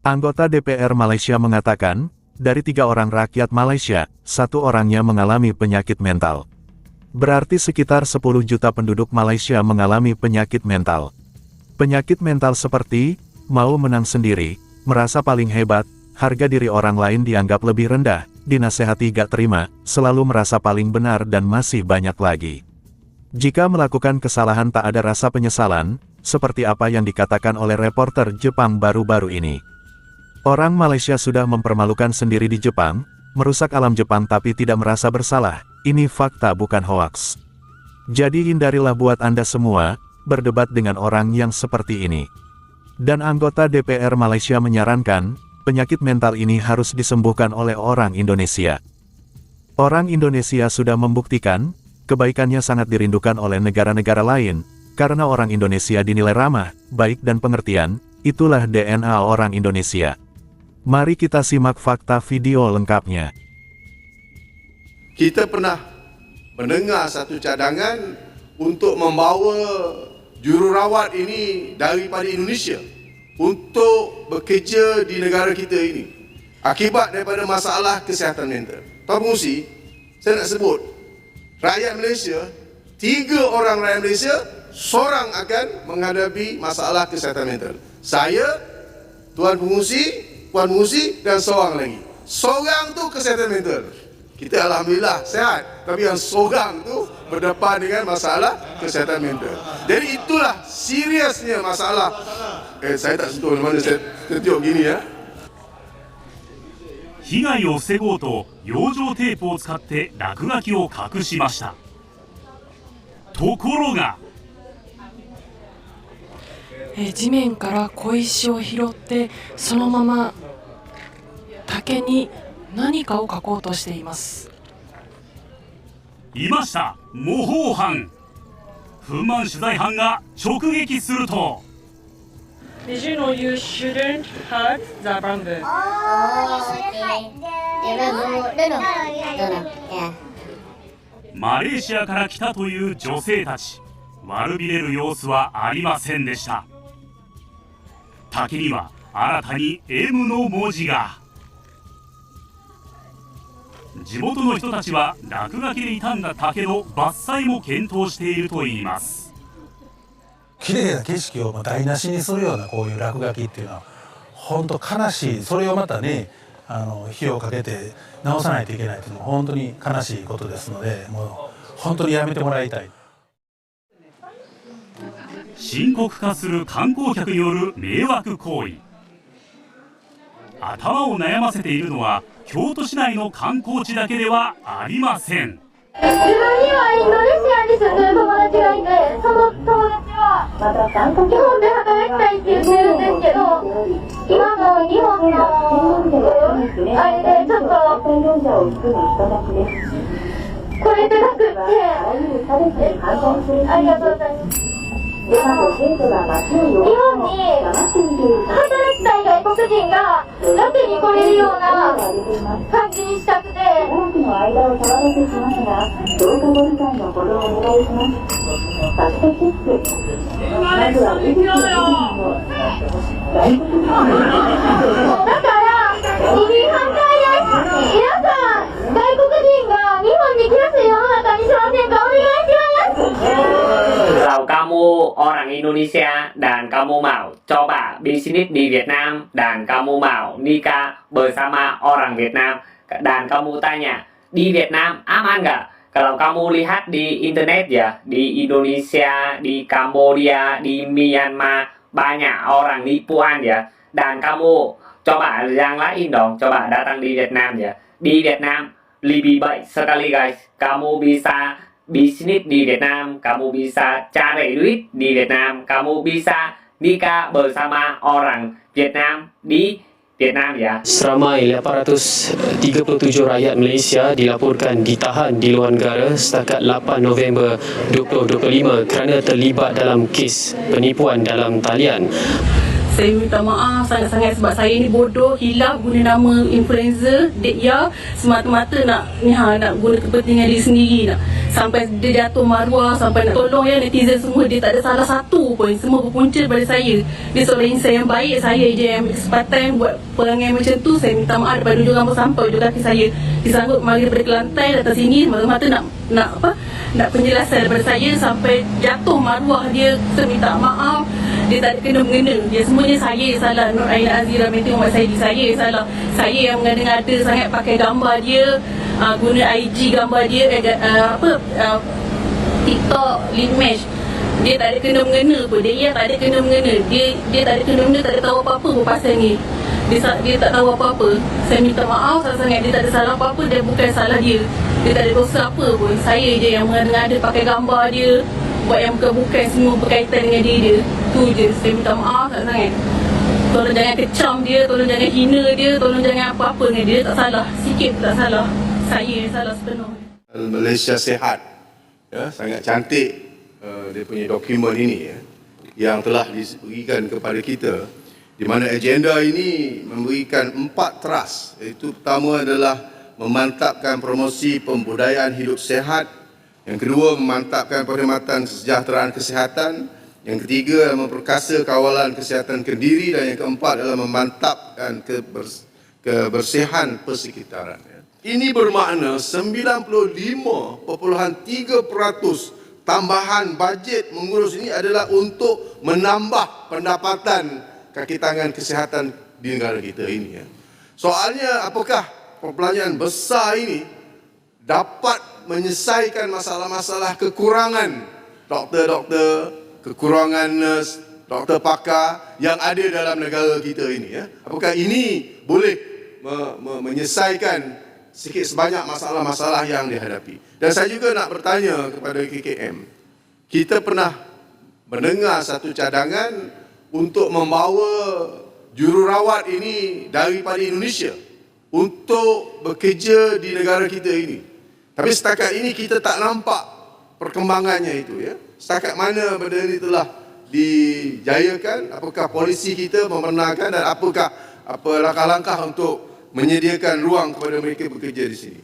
Anggota DPR Malaysia mengatakan, dari tiga orang rakyat Malaysia, satu orangnya mengalami penyakit mental. Berarti sekitar 10 juta penduduk Malaysia mengalami penyakit mental. Penyakit mental seperti, mau menang sendiri, merasa paling hebat, harga diri orang lain dianggap lebih rendah, dinasehati gak terima, selalu merasa paling benar dan masih banyak lagi. Jika melakukan kesalahan tak ada rasa penyesalan, seperti apa yang dikatakan oleh reporter Jepang baru-baru ini. Orang Malaysia sudah mempermalukan sendiri di Jepang, merusak alam Jepang tapi tidak merasa bersalah, ini fakta bukan hoaks. Jadi hindarilah buat Anda semua, berdebat dengan orang yang seperti ini. Dan anggota DPR Malaysia menyarankan, penyakit mental ini harus disembuhkan oleh orang Indonesia. Orang Indonesia sudah membuktikan, kebaikannya sangat dirindukan oleh negara-negara lain, karena orang Indonesia dinilai ramah, baik dan pengertian, itulah DNA orang Indonesia. Mari kita simak fakta video lengkapnya. Kita pernah mendengar satu cadangan untuk membawa jururawat ini daripada Indonesia untuk bekerja di negara kita ini akibat daripada masalah kesihatan mental. Tuan Pengusi, saya nak sebut rakyat Malaysia, tiga orang rakyat Malaysia, seorang akan menghadapi masalah kesihatan mental. Saya, Tuan Pengusi, Puan Muzi dan seorang lagi. Seorang tu kesihatan mental. Kita Alhamdulillah sehat. Tapi yang seorang tu berdepan dengan masalah kesihatan mental. Jadi itulah seriusnya masalah. Eh saya tak sentuh mana saya tengok gini ya. 被害を防ごうと養生テープを使って落書きを隠しましたところが えー地面から小石を拾ってそのまま竹に何かを書こうとしていますいました模倣犯憤満取材班が直撃すると Did you know you shouldn't hurt the bamboo? Oh, okay. Yeah, no, no, no, no, no, yeah. マレーシアから来たという女性たち悪びれる様子はありませんでした竹には新たに M の文字が。地元の人たちは落書きで傷んだ竹の伐採も検討しているといいます。綺麗な景色を台無しにするようなこういう落書きっていうのは本当悲しい。それをまたねあの費用をかけて直さないといけないというのは本当に悲しいことですのでもう本当にやめてもらいたい。深刻化する観光客による迷惑行為。頭を悩ませているのは京都市内の観光地だけではありません。自分にはインドネシアに住んでる友達がいて、その友達は日本で働きたいって言ってるんですけど、今の日本のあれでちょっと来れてなくって、ありがとうございます。日本に働きたい外国人が楽に来れるような感じにしたくて、多くの間を騒 orang Indonesia dan kamu mau coba bisnis di Vietnam dan kamu mau nikah bersama orang Vietnam dan kamu tanya di Vietnam aman nggak? Kalau kamu lihat di internet ya di Indonesia, di Kamboja, di Myanmar banyak orang nipuan ya dan kamu coba yang lain dong coba datang di Vietnam ya di Vietnam lebih baik sekali guys kamu bisa bisnis di Vietnam, kamu bisa cari duit di Vietnam, kamu bisa nikah bersama orang Vietnam di Vietnam ya. Seramai 837 rakyat Malaysia dilaporkan ditahan di luar negara setakat 8 November 2025 kerana terlibat dalam kes penipuan dalam talian. Saya minta maaf sangat-sangat sebab saya ni bodoh, hilaf guna nama influencer, dek ya, semata-mata nak ni ha, nak guna kepentingan diri sendiri nak. Sampai dia jatuh maruah sampai nak tolong ya netizen semua dia tak ada salah satu pun. Semua berpunca daripada saya. Dia seorang insan yang baik saya je yang kesempatan buat perangai macam tu. Saya minta maaf daripada ujung rambut sampai ujung kaki saya. Disangkut mari daripada Kelantan datang sini mata-mata nak nak apa nak penjelasan daripada saya. Sampai jatuh maruah dia saya minta maaf. Dia tak ada kena-mengena. Dia semuanya saya salah. Nur Aina Azira Muhammad Saidi saya yang salah. Saya yang mengada-ngada sangat pakai gambar dia uh, guna IG gambar dia uh, apa uh, TikTok link mesh. Dia tak ada kena mengena pun dia yang tak ada kena mengena. Dia dia tak ada kena mengena tak ada tahu apa-apa pun pasal ni. Dia, dia tak tahu apa-apa. Saya minta maaf sangat-sangat. Dia tak ada salah apa-apa dia bukan salah dia. Dia tak ada dosa apa pun. Saya je yang mengada-ngada pakai gambar dia buat yang bukan-bukan semua berkaitan dengan diri dia. Tu je. Saya minta maaf sangat-sangat. Tolong jangan kecam dia tolong jangan hina dia tolong jangan apa-apa dengan dia. Tak salah. Sikit pun tak salah saya salah sepenuhnya Malaysia Sehat ya, sangat cantik uh, dia punya dokumen ini ya, yang telah diberikan kepada kita di mana agenda ini memberikan empat teras iaitu pertama adalah memantapkan promosi pembudayaan hidup sehat yang kedua memantapkan perkhidmatan kesejahteraan kesihatan yang ketiga adalah memperkasa kawalan kesihatan kendiri dan yang keempat adalah memantapkan kebers- kebersihan persekitaran ya. Ini bermakna 95.3% tambahan bajet mengurus ini adalah untuk menambah pendapatan kaki tangan kesihatan di negara kita ini. Ya. Soalnya apakah perbelanjaan besar ini dapat menyelesaikan masalah-masalah kekurangan doktor-doktor, kekurangan nurse, doktor pakar yang ada dalam negara kita ini ya. Apakah ini boleh me- me- menyelesaikan sikit sebanyak masalah-masalah yang dihadapi. Dan saya juga nak bertanya kepada KKM. Kita pernah mendengar satu cadangan untuk membawa jururawat ini daripada Indonesia untuk bekerja di negara kita ini. Tapi setakat ini kita tak nampak perkembangannya itu ya. Setakat mana benda ini telah dijayakan, apakah polisi kita membenarkan dan apakah apa langkah-langkah untuk menyediakan ruang kepada mereka bekerja di sini.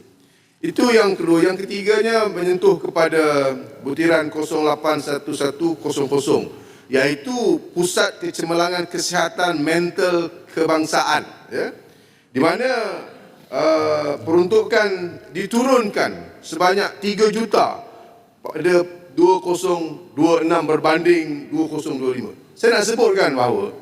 Itu yang kedua. Yang ketiganya menyentuh kepada butiran 081100 iaitu Pusat Kecemerlangan Kesihatan Mental Kebangsaan ya. Di mana uh, peruntukan diturunkan sebanyak 3 juta pada 2026 berbanding 2025. Saya nak sebutkan bahawa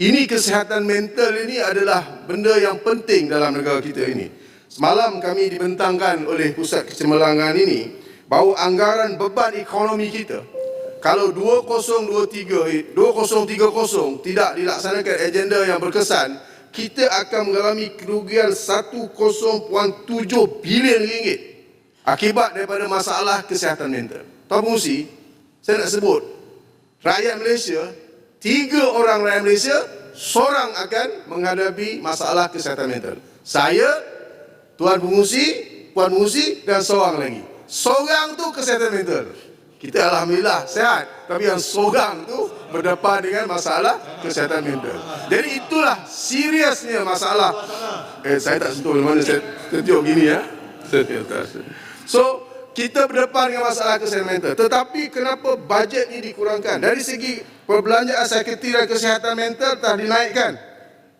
ini kesihatan mental ini adalah benda yang penting dalam negara kita ini. Semalam kami dibentangkan oleh Pusat Kecemerlangan ini bahawa anggaran beban ekonomi kita kalau 2023 2030 tidak dilaksanakan agenda yang berkesan kita akan mengalami kerugian 1.7 bilion ringgit akibat daripada masalah kesihatan mental. Tuan Pengusi, saya nak sebut rakyat Malaysia tiga orang rakyat Malaysia seorang akan menghadapi masalah kesihatan mental. Saya, Tuan Pengusi, Puan Pengusi dan seorang lagi. Seorang tu kesihatan mental. Kita Alhamdulillah sehat. Tapi yang seorang tu berdepan dengan masalah kesihatan mental. Jadi itulah seriusnya masalah. Eh saya tak sentuh mana saya tertiup gini ya. Saya tiup atas. So kita berdepan dengan masalah kesihatan mental. Tetapi kenapa bajet ini dikurangkan? Dari segi perbelanjaan sekretariat kesihatan mental telah dinaikkan.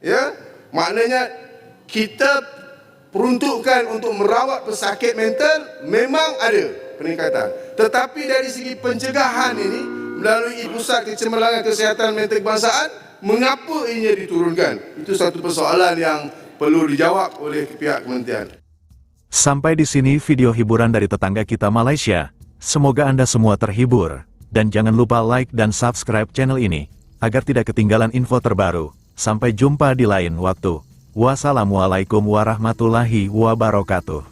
Ya, maknanya kita peruntukan untuk merawat pesakit mental memang ada peningkatan. Tetapi dari segi pencegahan ini melalui Pusat Kecemerlangan Kesihatan Mental Kebangsaan, mengapa ianya diturunkan? Itu satu persoalan yang perlu dijawab oleh pihak kementerian. Sampai di sini video hiburan dari tetangga kita Malaysia. Semoga Anda semua terhibur. Dan jangan lupa like dan subscribe channel ini, agar tidak ketinggalan info terbaru. Sampai jumpa di lain waktu. Wassalamualaikum warahmatullahi wabarakatuh.